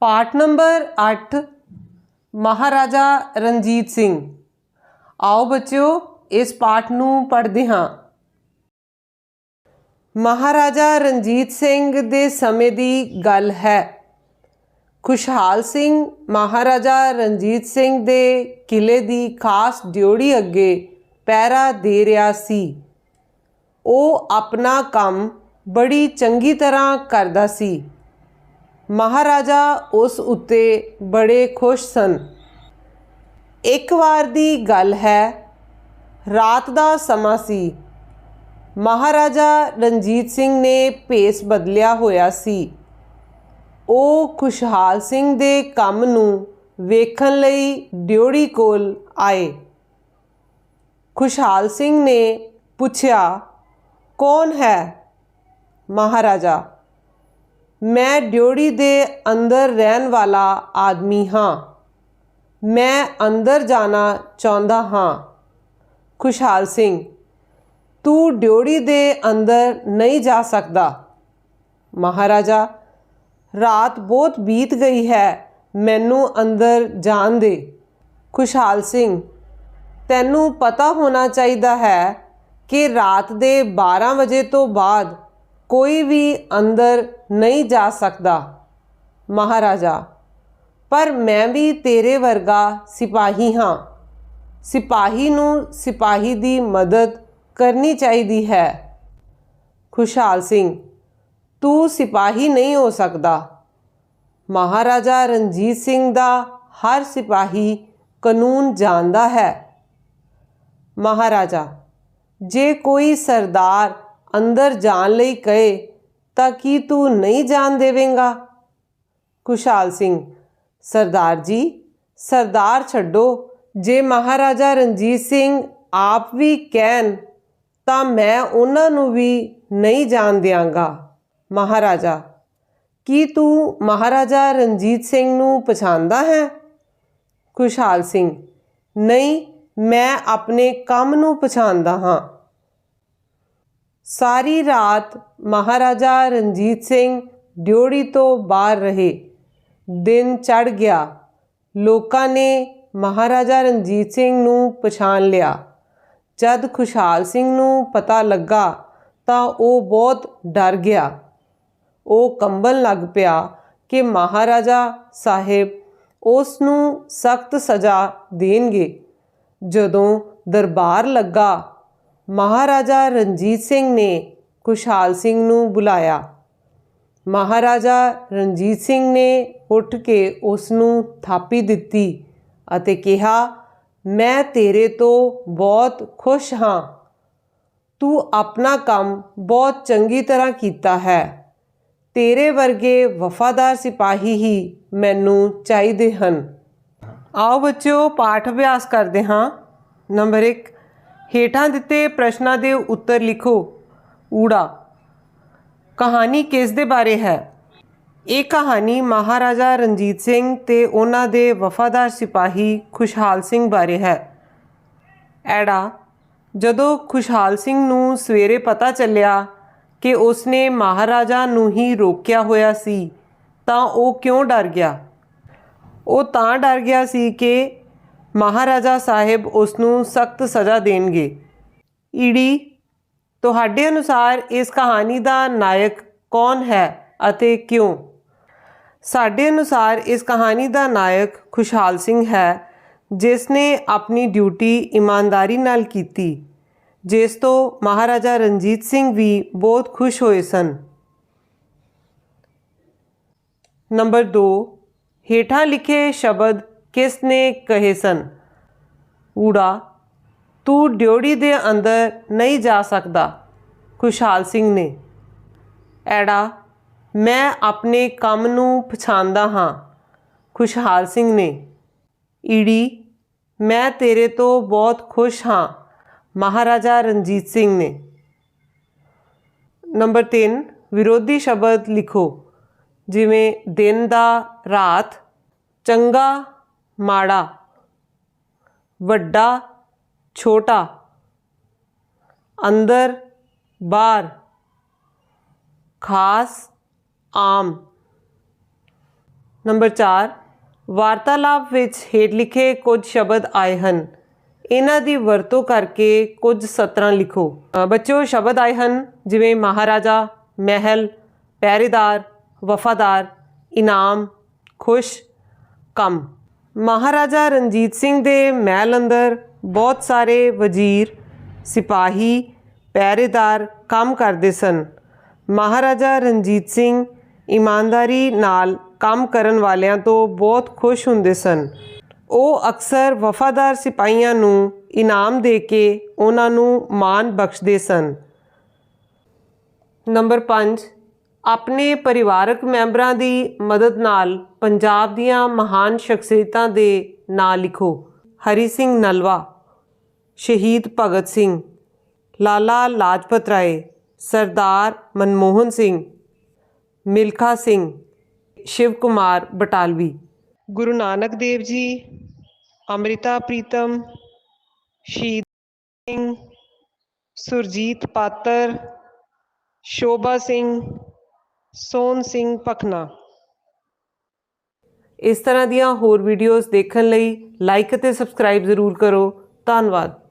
ਪਾਠ ਨੰਬਰ 8 ਮਹਾਰਾਜਾ ਰਣਜੀਤ ਸਿੰਘ। ਆਓ ਬੱਚਿਓ, ਇਸ ਪਾਠ ਨੂੰ ਪੜ੍ਹਦੇ ਹਾਂ। ਮਹਾਰਾਜਾ ਰਣਜੀਤ ਸਿੰਘ ਦੇ ਸਮੇਂ ਦੀ ਗੱਲ ਹੈ। ਖੁਸ਼ਹਾਲ ਸਿੰਘ, ਮਹਾਰਾਜਾ ਰਣਜੀਤ ਸਿੰਘ ਦੇ ਕਿਲੇ ਦੀ ਖਾਸ ਡਿਉੜੀ ਅੱਗੇ ਪਹਿਰਾ ਦੇ ਰਿਹਾ ਸੀ। ਉਹ ਆਪਣਾ ਕੰਮ ਬੜੀ ਚੰਗੀ ਤਰ੍ਹਾਂ ਕਰਦਾ ਸੀ। ਮਹਾਰਾਜਾ ਉਸ ਉੱਤੇ ਬੜੇ ਖੁਸ਼ ਸਨ। ਇੱਕ ਵਾਰ ਦੀ ਗੱਲ ਹੈ, ਰਾਤ ਦਾ ਸਮਾਂ ਸੀ। ਮਹਾਰਾਜਾ ਰਣਜੀਤ ਸਿੰਘ ਨੇ ਭੇਸ ਬਦਲਿਆ ਹੋਇਆ ਸੀ। ਉਹ ਖੁਸ਼ਹਾਲ ਸਿੰਘ ਦੇ ਕੰਮ ਨੂੰ ਵੇਖਣ ਲਈ ਡਿਉੜੀ ਕੋਲ ਆਏ। ਖੁਸ਼ਹਾਲ ਸਿੰਘ ਨੇ ਪੁੱਛਿਆ, ਕੌਣ ਹੈ? ਮਹਾਰਾਜਾ ਮੈਂ ਡਿਉੜੀ ਦੇ ਅੰਦਰ ਰਹਿਣ ਵਾਲਾ ਆਦਮੀ ਹਾਂ। ਮੈਂ ਅੰਦਰ ਜਾਣਾ ਚਾਹੁੰਦਾ ਹਾਂ। ਖੁਸ਼ਹਾਲ ਸਿੰਘ, ਤੂੰ ਡਿਉੜੀ ਦੇ ਅੰਦਰ ਨਹੀਂ ਜਾ ਸਕਦਾ। ਮਹਾਰਾਜਾ, ਰਾਤ ਬਹੁਤ ਬੀਤ ਗਈ ਹੈ, ਮੈਨੂੰ ਅੰਦਰ ਜਾਣ ਦੇ। ਖੁਸ਼ਹਾਲ ਸਿੰਘ, ਤੈਨੂੰ ਪਤਾ ਹੋਣਾ ਚਾਹੀਦਾ ਹੈ ਕਿ ਰਾਤ ਦੇ 12 ਵਜੇ ਤੋਂ ਬਾਅਦ ਕੋਈ ਵੀ ਅੰਦਰ ਨਹੀਂ ਜਾ ਸਕਦਾ, ਮਹਾਰਾਜਾ। ਪਰ ਮੈਂ ਵੀ ਤੇਰੇ ਵਰਗਾ ਸਿਪਾਹੀ ਹਾਂ। ਸਿਪਾਹੀ ਨੂੰ ਸਿਪਾਹੀ ਦੀ ਮਦਦ ਕਰਨੀ ਚਾਹੀਦੀ ਹੈ। ਖੁਸ਼ਹਾਲ ਸਿੰਘ, ਤੂੰ ਸਿਪਾਹੀ ਨਹੀਂ ਹੋ ਸਕਦਾ। ਮਹਾਰਾਜਾ ਰਣਜੀਤ ਸਿੰਘ ਦਾ ਹਰ ਸਿਪਾਹੀ ਕਾਨੂੰਨ ਜਾਣਦਾ ਹੈ। ਮਹਾਰਾਜਾ, ਜੇ ਕੋਈ ਸਰਦਾਰ ਅੰਦਰ ਜਾਣ ਲਈ ਕਹੇ ਤਾਂ ਕੀ ਤੂੰ ਨਹੀਂ ਜਾਣ ਦੇਵੇਂਗਾ? ਖੁਸ਼ਹਾਲ ਸਿੰਘ, ਸਰਦਾਰ ਜੀ, ਸਰਦਾਰ ਛੱਡੋ, ਜੇ ਮਹਾਰਾਜਾ ਰਣਜੀਤ ਸਿੰਘ ਆਪ ਵੀ ਕਹਿਣ ਤਾਂ ਮੈਂ ਉਹਨਾਂ ਨੂੰ ਵੀ ਨਹੀਂ ਜਾਣ ਦਿਆਂਗਾ। ਮਹਾਰਾਜਾ, ਕੀ ਤੂੰ ਮਹਾਰਾਜਾ ਰਣਜੀਤ ਸਿੰਘ ਨੂੰ ਪਛਾਣਦਾ ਹੈ? ਖੁਸ਼ਹਾਲ ਸਿੰਘ, ਨਹੀਂ, ਮੈਂ ਆਪਣੇ ਕੰਮ ਨੂੰ ਪਛਾਣਦਾ ਹਾਂ। ਸਾਰੀ ਰਾਤ ਮਹਾਰਾਜਾ ਰਣਜੀਤ ਸਿੰਘ ਡਿਉੜੀ ਤੋਂ ਬਾਹਰ ਰਹੇ। ਦਿਨ ਚੜ ਗਿਆ। ਲੋਕਾਂ ਨੇ ਮਹਾਰਾਜਾ ਰਣਜੀਤ ਸਿੰਘ ਨੂੰ ਪਛਾਣ ਲਿਆ। ਜਦ ਖੁਸ਼ਹਾਲ ਸਿੰਘ ਨੂੰ ਪਤਾ ਲੱਗਾ ਤਾਂ ਉਹ ਬਹੁਤ ਡਰ ਗਿਆ। ਉਹ ਕੰਬਣ ਲੱਗ ਪਿਆ ਕਿ ਮਹਾਰਾਜਾ ਸਾਹਿਬ ਉਸ ਨੂੰ ਸਖਤ ਸਜ਼ਾ ਦੇਣਗੇ। ਜਦੋਂ ਦਰਬਾਰ ਲੱਗਾ ਮਹਾਰਾਜਾ ਰਣਜੀਤ ਸਿੰਘ ਨੇ ਖੁਸ਼ਹਾਲ ਸਿੰਘ ਨੂੰ ਬੁਲਾਇਆ। ਮਹਾਰਾਜਾ ਰਣਜੀਤ ਸਿੰਘ ਨੇ ਉੱਠ ਕੇ ਉਸ ਨੂੰ ਥਾਪੀ ਦਿੱਤੀ ਅਤੇ ਕਿਹਾ, ਮੈਂ ਤੇਰੇ ਤੋਂ ਬਹੁਤ ਖੁਸ਼ ਹਾਂ। ਤੂੰ ਆਪਣਾ ਕੰਮ ਬਹੁਤ ਚੰਗੀ ਤਰ੍ਹਾਂ ਕੀਤਾ ਹੈ। ਤੇਰੇ ਵਰਗੇ ਵਫਾਦਾਰ ਸਿਪਾਹੀ ਹੀ ਮੈਨੂੰ ਚਾਹੀਦੇ ਹਨ। ਆਓ ਬੱਚਿਓ, ਪਾਠ ਅਭਿਆਸ ਕਰਦੇ ਹਾਂ। ਨੰਬਰ 1 ਹੇਠਾਂ ਦਿੱਤੇ ਪ੍ਰਸ਼ਨਾਂ ਦੇ ਉੱਤਰ ਲਿਖੋ। ਊੜਾ, ਕਹਾਣੀ ਕਿਸ ਦੇ ਬਾਰੇ ਹੈ? ਇਹ ਕਹਾਣੀ ਮਹਾਰਾਜਾ ਰਣਜੀਤ ਸਿੰਘ ਤੇ ਉਹਨਾਂ ਦੇ ਵਫਾਦਾਰ ਸਿਪਾਹੀ ਖੁਸ਼ਹਾਲ ਸਿੰਘ ਬਾਰੇ ਹੈ। ਐੜਾ, ਜਦੋਂ ਖੁਸ਼ਹਾਲ ਸਿੰਘ ਨੂੰ ਸਵੇਰੇ ਪਤਾ ਚੱਲਿਆ ਕਿ ਉਸਨੇ ਮਹਾਰਾਜਾ ਨੂੰ ਹੀ ਰੋਕਿਆ ਹੋਇਆ ਸੀ, ਤਾਂ ਉਹ ਕਿਉਂ ਡਰ ਗਿਆ? ਉਹ ਤਾਂ ਡਰ ਗਿਆ ਸੀ ਕਿ ਮਹਾਰਾਜਾ ਸਾਹਿਬ ਉਸ ਨੂੰ ਸਖਤ ਸਜ਼ਾ ਦੇਣਗੇ। ਈੜੀ ਤੁਹਾਡੇ ਅਨੁਸਾਰ ਇਸ ਕਹਾਣੀ ਦਾ ਨਾਇਕ ਕੌਣ ਹੈ ਅਤੇ ਕਿਉਂ? ਸਾਡੇ ਅਨੁਸਾਰ ਇਸ ਕਹਾਣੀ ਦਾ ਨਾਇਕ ਖੁਸ਼ਹਾਲ ਸਿੰਘ ਹੈ, ਜਿਸ ਨੇ ਆਪਣੀ ਡਿਊਟੀ ਇਮਾਨਦਾਰੀ ਨਾਲ ਕੀਤੀ, ਜਿਸ ਤੋਂ ਮਹਾਰਾਜਾ ਰਣਜੀਤ ਸਿੰਘ ਵੀ ਬਹੁਤ ਖੁਸ਼ ਹੋਏ ਸਨ। ਨੰਬਰ 2 ਹੇਠਾਂ ਲਿਖੇ ਸ਼ਬਦ ਕਿਸ ਨੇ ਕਹੇ ਸਨ? ਊੜਾ, ਤੂੰ ਡਿਉੜੀ ਦੇ ਅੰਦਰ ਨਹੀਂ ਜਾ ਸਕਦਾ, ਖੁਸ਼ਹਾਲ ਸਿੰਘ ਨੇ। ਐੜਾ, ਮੈਂ ਆਪਣੇ ਕੰਮ ਨੂੰ ਪਛਾਣਦਾ ਹਾਂ, ਖੁਸ਼ਹਾਲ ਸਿੰਘ ਨੇ। ਈੜੀ, ਮੈਂ ਤੇਰੇ ਤੋਂ ਬਹੁਤ ਖੁਸ਼ ਹਾਂ, ਮਹਾਰਾਜਾ ਰਣਜੀਤ ਸਿੰਘ ਨੇ। ਨੰਬਰ 3 ਵਿਰੋਧੀ ਸ਼ਬਦ ਲਿਖੋ, ਜਿਵੇਂ ਦਿਨ ਦਾ ਰਾਤ, ਚੰਗਾ ਮਾੜਾ ਵੱਡਾ ਛੋਟਾ ਅੰਦਰ ਬਾਹਰ ਖਾਸ ਆਮ। ਨੰਬਰ 4 ਵਾਰਤਾਲਾਪ ਵਿੱਚ ਹੇਠ ਲਿਖੇ ਕੁਝ ਸ਼ਬਦ ਆਏ ਹਨ। ਇਹਨਾਂ ਦੀ ਵਰਤੋਂ ਕਰਕੇ ਕੁਝ ਸਤਰਾਂ ਲਿਖੋ। ਅ, ਬੱਚਿਓ ਸ਼ਬਦ ਆਏ ਹਨ ਜਿਵੇਂ ਮਹਾਰਾਜਾ ਮਹਿਲ ਪਹਿਰੇਦਾਰ ਵਫਾਦਾਰ ਇਨਾਮ ਖੁਸ਼ ਕੰਮ। ਮਹਾਰਾਜਾ ਰਣਜੀਤ ਸਿੰਘ ਦੇ ਮਹਿਲ ਅੰਦਰ ਬਹੁਤ ਸਾਰੇ ਵਜ਼ੀਰ, ਸਿਪਾਹੀ, ਪਹਿਰੇਦਾਰ ਕੰਮ ਕਰਦੇ ਸਨ। ਮਹਾਰਾਜਾ ਰਣਜੀਤ ਸਿੰਘ ਇਮਾਨਦਾਰੀ ਨਾਲ ਕੰਮ ਕਰਨ ਵਾਲਿਆਂ ਤੋਂ ਬਹੁਤ ਖੁਸ਼ ਹੁੰਦੇ ਸਨ। ਉਹ ਅਕਸਰ ਵਫਾਦਾਰ ਸਿਪਾਹੀਆਂ ਨੂੰ ਇਨਾਮ ਦੇ ਕੇ ਉਹਨਾਂ ਨੂੰ ਮਾਣ ਬਖਸ਼ਦੇ ਸਨ। ਨੰਬਰ 5 ਆਪਣੇ ਪਰਿਵਾਰਕ ਮੈਂਬਰਾਂ ਦੀ ਮਦਦ ਨਾਲ ਪੰਜਾਬ ਦੀਆਂ ਮਹਾਨ ਸ਼ਖਸੀਅਤਾਂ ਦੇ ਨਾਂ ਲਿਖੋ। ਹਰੀ ਸਿੰਘ ਨਲਵਾ, ਸ਼ਹੀਦ ਭਗਤ ਸਿੰਘ, ਲਾਲਾ ਲਾਜਪਤ ਰਾਏ, ਸਰਦਾਰ ਮਨਮੋਹਨ ਸਿੰਘ, ਮਿਲਖਾ ਸਿੰਘ, ਸ਼ਿਵ ਕੁਮਾਰ ਬਟਾਲਵੀ। ਗੁਰੂ ਨਾਨਕ ਦੇਵ ਜੀ, ਅੰਮ੍ਰਿਤਾ ਪ੍ਰੀਤਮ, ਸ਼ਹੀਦ ਸਿੰਘ, ਸੁਰਜੀਤ ਪਾਤਰ, ਸ਼ੋਭਾ ਸਿੰਘ ਸੋਨ ਸਿੰਘ ਪਖਨਾ ਇਸ ਤਰ੍ਹਾਂ ਦੀਆਂ ਹੋਰ ਵੀਡੀਓਜ਼ ਦੇਖਣ ਲਈ ਲਾਈਕ ਅਤੇ ਸਬਸਕ੍ਰਾਈਬ ਜ਼ਰੂਰ ਕਰੋ। ਧੰਨਵਾਦ।